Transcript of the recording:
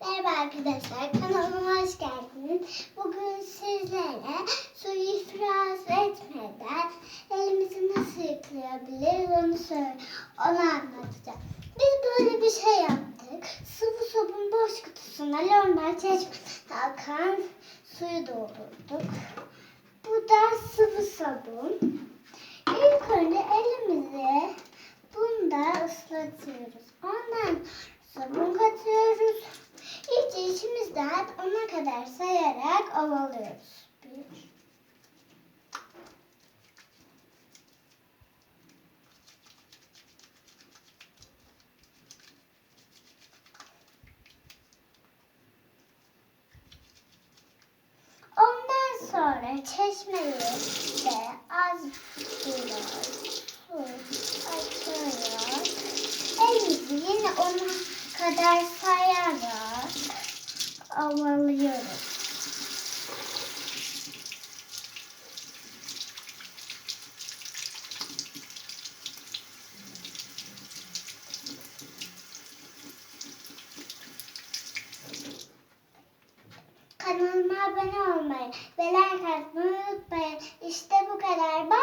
Merhaba arkadaşlar, kanalıma hoş geldiniz. Bugün sizlere suyu ifraz etmeden elimizi nasıl yıkayabiliriz onu söyle, onu anlatacağım. Biz böyle bir şey yaptık. Sıvı sabun boş kutusuna normal çeşmeden akan suyu doldurduk. Bu da sıvı sabun. İlk önce elimizi bunda ıslatıyoruz. Ondan sabun katıyoruz. Kadar sayarak ovalıyoruz. Bir, sonra çeşmeyi de az biraz su atarak elimizi yine ona kadar sayarak ovalıyoruz. Kanalıma abone olmayı ve like atmayı unutmayın. İşte bu kadar. Bay.